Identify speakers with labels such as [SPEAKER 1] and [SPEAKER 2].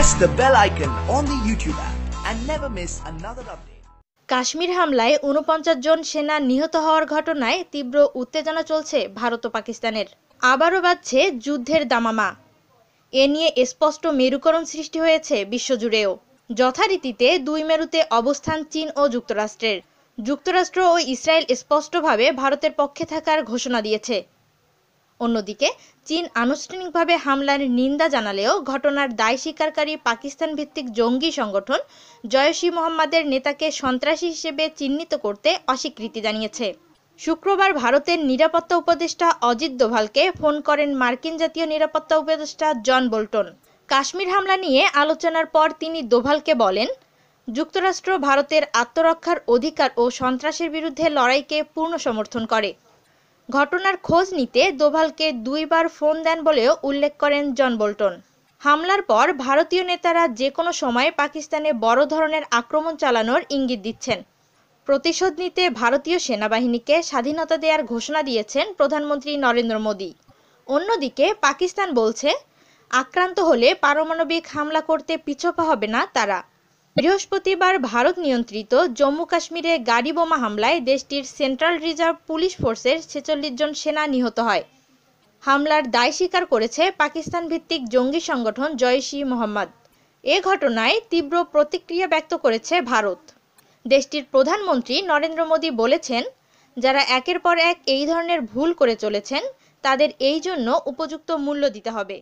[SPEAKER 1] press the bell icon on the YouTube app and never miss another update.
[SPEAKER 2] Kashmir হামলায় উনপঞ্চাশ জন সেনা নিহত হওয়ার ঘটনায় তীব্র উত্তেজনা চলছে ভারত ও পাকিস্তানের। আবারও বাজছে যুদ্ধের দামামা। এ নিয়ে স্পষ্ট মেরুকরণ সৃষ্টি হয়েছে বিশ্বজুড়েও। যথারীতিতে দুই মেরুতে অবস্থান চীন ও যুক্তরাষ্ট্রের। যুক্তরাষ্ট্র ও ইসরায়েল স্পষ্টভাবে ভারতের পক্ষে থাকার ঘোষণা দিয়েছে। অন্যদিকে, চীন আনুষ্ঠানিকভাবে হামলার নিন্দা জানালেও ঘটনার দায় স্বীকারকারী পাকিস্তান ভিত্তিক জঙ্গি সংগঠন জয়সি মোহাম্মদের নেতাকে সন্ত্রাসী হিসেবে চিহ্নিত করতে অস্বীকৃতি জানিয়েছে। শুক্রবার ভারতের নিরাপত্তা উপদেষ্টা অজিত দোভালকে ফোন করেন মার্কিন জাতীয় নিরাপত্তা উপদেষ্টা জন বোল্টন। কাশ্মীর হামলা নিয়ে আলোচনার পর তিনি দোভালকে বলেন, যুক্তরাষ্ট্র ভারতের আত্মরক্ষার অধিকার ও সন্ত্রাসের বিরুদ্ধে লড়াইকে পূর্ণ সমর্থন করে। ঘটনার খোঁজ নিতে দোভালকে দুইবার ফোন দেন বলেও উল্লেখ করেন জন বোল্টন। হামলার পর ভারতীয় নেতারা যে কোনো সময় পাকিস্তানে বড় ধরনের আক্রমণ চালানোর ইঙ্গিত দিচ্ছেন। প্রতিশোধ নিতে ভারতীয় সেনাবাহিনীকে স্বাধীনতা দেওয়ার ঘোষণা দিয়েছেন প্রধানমন্ত্রী নরেন্দ্র মোদী। অন্যদিকে পাকিস্তান বলছে, আক্রান্ত হলে পারমাণবিক হামলা করতে পিছপা হবে না তারা। বৃহস্পতিবার ভারত নিয়ন্ত্রিত জম্মু কাশ্মীরে গাড়ি বোমা হামলায় দেশটির সেন্ট্রাল রিজার্ভ পুলিশ ফোর্সের ছেচল্লিশ জন সেনা নিহত হয়। হামলার দায় স্বীকার করেছে পাকিস্তান ভিত্তিক জঙ্গি সংগঠন জয়শি মোহাম্মদ। এ ঘটনায় তীব্র প্রতিক্রিয়া ব্যক্ত করেছে ভারত। দেশটির প্রধানমন্ত্রী নরেন্দ্র মোদী বলেছেন, যারা একের পর এক এই ধরনের ভুল করে চলেছেন, তাদের এই জন্য উপযুক্ত মূল্য দিতে হবে।